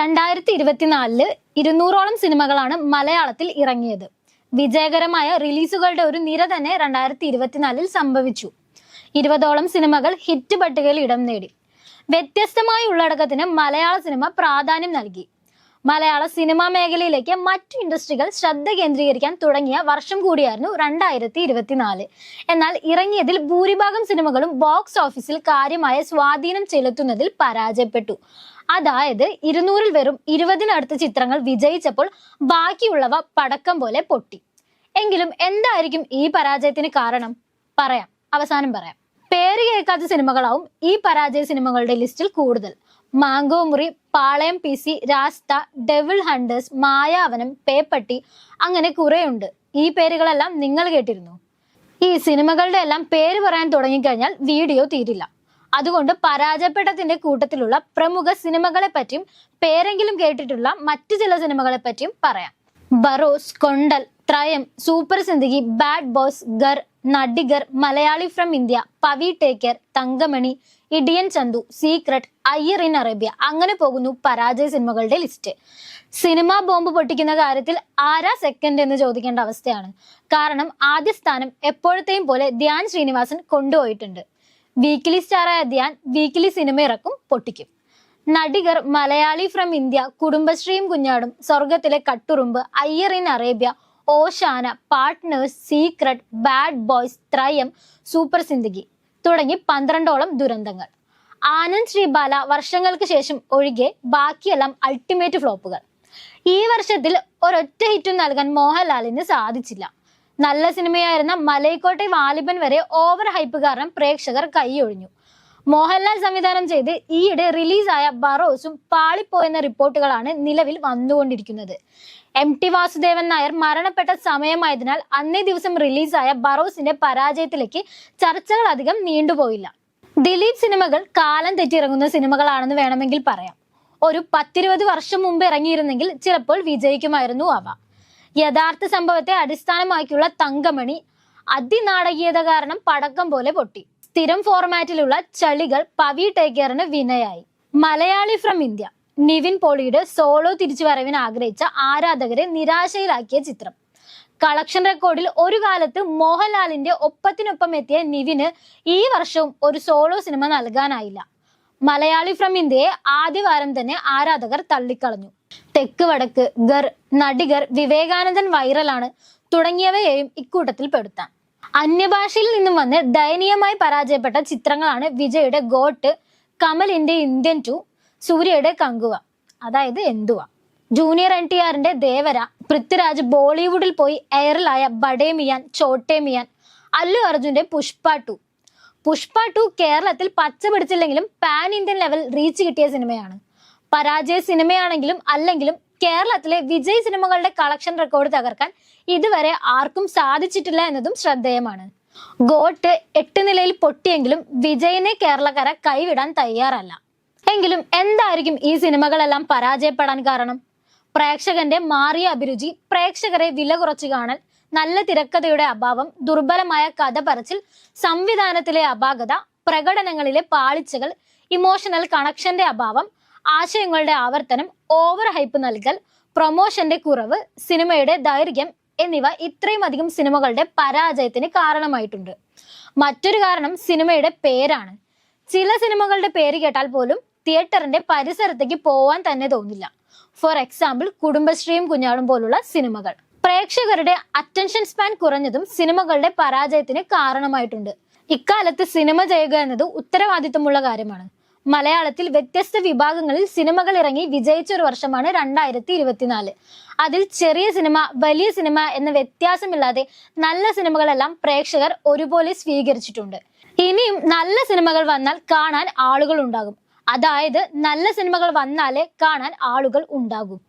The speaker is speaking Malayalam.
രണ്ടായിരത്തി ഇരുപത്തിനാലിൽ ഇരുന്നൂറോളം സിനിമകളാണ് മലയാളത്തിൽ ഇറങ്ങിയത്. വിജയകരമായ റിലീസുകളുടെ ഒരു നിര തന്നെ രണ്ടായിരത്തി ഇരുപത്തിനാലിൽ സംഭവിച്ചു. ഇരുപതോളം സിനിമകൾ ഹിറ്റ് പട്ടികയിൽ ഇടം നേടി. വ്യത്യസ്തമായ ഉള്ളടക്കത്തിന് മലയാള സിനിമ പ്രാധാന്യം നൽകി. മലയാള സിനിമാ മേഖലയിലേക്ക് മറ്റു ഇൻഡസ്ട്രികൾ ശ്രദ്ധ കേന്ദ്രീകരിക്കാൻ തുടങ്ങിയ വർഷം കൂടിയായിരുന്നു രണ്ടായിരത്തി ഇരുപത്തിനാല് എന്നാൽ ഇറങ്ങിയതിൽ ഭൂരിഭാഗം സിനിമകളും ബോക്സ് ഓഫീസിൽ കാര്യമായ സ്വാധീനം ചെലുത്തുന്നതിൽ പരാജയപ്പെട്ടു. അതായത് ഇരുന്നൂറിൽ വെറും ഇരുപതിനടുത്ത് ചിത്രങ്ങൾ വിജയിച്ചപ്പോൾ ബാക്കിയുള്ളവ പടക്കം പോലെ പൊട്ടി. എങ്കിലും എന്തായിരിക്കും ഈ പരാജയത്തിന് കാരണം? പറയാം. അവസാനം പറയാം. പേര് കേൾക്കാത്ത സിനിമകളാവും ഈ പരാജയ സിനിമകളുടെ ലിസ്റ്റിൽ കൂടുതൽ. Mango Muri Palayam P C Raastha devil hunters Mayavanam Peppatti അങ്ങനെ കുറേയുണ്ട്. ഈ പേരുകളെല്ലാം നിങ്ങൾ കേട്ടിരുന്നു. ഈ സിനിമകളുടെ എല്ലാം പേര് പറയാൻ തുടങ്ങിക്കഴിഞ്ഞാൽ വീഡിയോ തീരില്ല. അതുകൊണ്ട് പരാജയപ്പെട്ടതിന്റെ കൂട്ടത്തിലുള്ള പ്രമുഖ സിനിമകളെ പറ്റിയും പേരെങ്കിലും കേട്ടിട്ടുള്ള മറ്റു ചില സിനിമകളെ പറ്റിയും പറയാം. Barroz Kondal Thrayam super Zindagi bad boys ഗർ Nadikar Malayali from India Pavi taker Thankamani Idiyan Chandhu secret Iyer in Arabia അങ്ങനെ പോകുന്നു പരാജയ സിനിമകളുടെ ലിസ്റ്റ്. സിനിമാ ബോംബ് പൊട്ടിക്കുന്ന കാര്യത്തിൽ ആരാ സെക്കൻഡ് എന്ന് ചോദിക്കേണ്ട അവസ്ഥയാണ്. കാരണം ആദ്യ സ്ഥാനം എപ്പോഴത്തെയും പോലെ ധ്യാൻ ശ്രീനിവാസൻ കൊണ്ടുപോയിട്ടുണ്ട്. വീക്കിലി സ്റ്റാറായ ധ്യാൻ വീക്കിലി സിനിമ ഇറക്കും പൊട്ടിക്കും. നടികർ മലയാളി ഫ്രം ഇന്ത്യ കുടുംബശ്രീയും കുഞ്ഞാടും സ്വർഗത്തിലെ Katturumbu Iyer in Arabia Oshana partners secret bad boys Thrayam super Zindagi തുടങ്ങി പന്ത്രണ്ടോളം ദുരന്തങ്ങൾ. ആനന്ദ് ശ്രീബാല വർഷങ്ങൾക്ക് ശേഷം ഒഴികെ ബാക്കിയെല്ലാം അൾട്ടിമേറ്റ് ഫ്ലോപ്പുകൾ ഈ വർഷത്തിൽ ഒരൊറ്റ ഹിറ്റും നൽകാൻ മോഹൻലാലിന് സാധിച്ചില്ല. നല്ല സിനിമയായിരുന്ന മലൈക്കോട്ടെ വാലിബൻ വരെ ഓവർ ഹൈപ്പ് കാരണം പ്രേക്ഷകർ കൈയൊഴിഞ്ഞു. മോഹൻലാൽ സംവിധാനം ചെയ്ത് ഈയിടെ റിലീസായ ബറോസും പാളിപ്പോയെന്ന റിപ്പോർട്ടുകളാണ് നിലവിൽ വന്നുകൊണ്ടിരിക്കുന്നത്. എം ടി വാസുദേവൻ നായർ മരണപ്പെട്ട സമയമായതിനാൽ അന്നേ ദിവസം റിലീസായ ബറോസിന്റെ പരാജയത്തിലേക്ക് ചർച്ചകൾ അധികം നീണ്ടുപോയില്ല. ദിലീപ് സിനിമകൾ കാലം തെറ്റിറങ്ങുന്ന സിനിമകളാണെന്ന് വേണമെങ്കിൽ പറയാം. ഒരു പത്തിരുപത് വർഷം മുമ്പ് ഇറങ്ങിയിരുന്നെങ്കിൽ ചിലപ്പോൾ വിജയിക്കുമായിരുന്നു അവ. യഥാർത്ഥ സംഭവത്തെ അടിസ്ഥാനമാക്കിയുള്ള തങ്കമണി അതിനാടകീയത കാരണം പടക്കം പോലെ പൊട്ടി. സ്ഥിരം ഫോർമാറ്റിലുള്ള ചളികൾ പവി ടേക്കറിന് വിനയായി. മലയാളി ഫ്രം ഇന്ത്യ നിവിൻ പോളിയുടെ സോളോ തിരിച്ചുവരവിന് ആഗ്രഹിച്ച ആരാധകരെ നിരാശയിലാക്കിയ ചിത്രം. കളക്ഷൻ റെക്കോർഡിൽ ഒരു കാലത്ത് മോഹൻലാലിന്റെ ഒപ്പത്തിനൊപ്പം എത്തിയ നിവിന് ഈ വർഷവും ഒരു സോളോ സിനിമ നൽകാനായില്ല. മലയാളി ഫ്രം ഇന്ത്യയെ ആദ്യവാരം തന്നെ ആരാധകർ തള്ളിക്കളഞ്ഞു. തെക്ക് വടക്ക് ഗർ നടികർ വിവേകാനന്ദൻ വൈറലാണ് തുടങ്ങിയവയെയും ഇക്കൂട്ടത്തിൽ പെടുത്താം. അന്യഭാഷയിൽ നിന്നും വന്ന് ദയനീയമായി പരാജയപ്പെട്ട ചിത്രങ്ങളാണ് വിജയുടെ ഗോട്ട് കമലിന്റെ ഇന്ത്യൻ ടു സൂര്യയുടെ കങ്കുവ അതായത് എന്തുവ. ജൂനിയർ എൻ ടി ആറിന്റെ ദേവര പൃഥ്വിരാജ് ബോളിവുഡിൽ പോയി എയറിലായ ബഡേമിയാൻ ചോട്ടേമിയാൻ അല്ലു അർജുന്റെ പുഷ്പ ടു പുഷ്പ ടു കേരളത്തിൽ പച്ച പിടിച്ചില്ലെങ്കിലും പാൻ ഇന്ത്യൻ ലെവൽ റീച്ച് കിട്ടിയ സിനിമയാണ്. പരാജയ സിനിമയാണെങ്കിലും അല്ലെങ്കിലും കേരളത്തിലെ വിജയ് സിനിമകളുടെ കളക്ഷൻ റെക്കോർഡ് തകർക്കാൻ ഇതുവരെ ആർക്കും സാധിച്ചിട്ടില്ല എന്നതും ശ്രദ്ധേയമാണ്. ഗോട്ട് എട്ട് നിലയിൽ പൊട്ടിയെങ്കിലും വിജയിനെ കേരളക്കര കൈവിടാൻ തയ്യാറല്ല. എങ്കിലും എന്തായിരിക്കും ഈ സിനിമകളെല്ലാം പരാജയപ്പെടാൻ കാരണം? പ്രേക്ഷകന്റെ മാറിയ അഭിരുചി പ്രേക്ഷകരെ വില കുറച്ചു കാണൽ നല്ല തിരക്കഥയുടെ അഭാവം ദുർബലമായ കഥ പറച്ചിൽ സംവിധാനത്തിലെ അപാകത പ്രകടനങ്ങളിലെ പാളിച്ചകൾ ഇമോഷണൽ കണക്ഷന്റെ അഭാവം ആശയങ്ങളുടെ ആവർത്തനം ഓവർ ഹൈപ്പ് നൽകൽ പ്രൊമോഷന്റെ കുറവ് സിനിമയുടെ ദൈർഘ്യം എന്നിവ ഇത്രയും അധികം സിനിമകളുടെ പരാജയത്തിന് കാരണമായിട്ടുണ്ട്. മറ്റൊരു കാരണം സിനിമയുടെ പേരാണ്. ചില സിനിമകളുടെ പേര് കേട്ടാൽ പോലും തിയേറ്ററിന്റെ പരിസരത്തേക്ക് പോവാൻ തന്നെ തോന്നില്ല. ഫോർ എക്സാമ്പിൾ കുടുംബശ്രീയും കുഞ്ഞാടും പോലുള്ള സിനിമകൾ. പ്രേക്ഷകരുടെ അറ്റൻഷൻ സ്പാൻ കുറഞ്ഞതും സിനിമകളുടെ പരാജയത്തിന് കാരണമായിട്ടുണ്ട്. ഇക്കാലത്ത് സിനിമ ചെയ്യുക എന്നത് ഉത്തരവാദിത്തമുള്ള കാര്യമാണ്. മലയാളത്തിൽ വ്യത്യസ്ത വിഭാഗങ്ങളിൽ സിനിമകൾ ഇറങ്ങി വിജയിച്ച ഒരു വർഷമാണ് രണ്ടായിരത്തി ഇരുപത്തിനാല് അതിൽ ചെറിയ സിനിമ വലിയ സിനിമ എന്ന വ്യത്യാസമില്ലാതെ നല്ല സിനിമകളെല്ലാം പ്രേക്ഷകർ ഒരുപോലെ സ്വീകരിച്ചിട്ടുണ്ട്. ഇനിയും നല്ല സിനിമകൾ വന്നാൽ കാണാൻ ആളുകൾ ഉണ്ടാകും. അതായത് നല്ല സിനിമകൾ വന്നാലേ കാണാൻ ആളുകൾ ഉണ്ടാകും.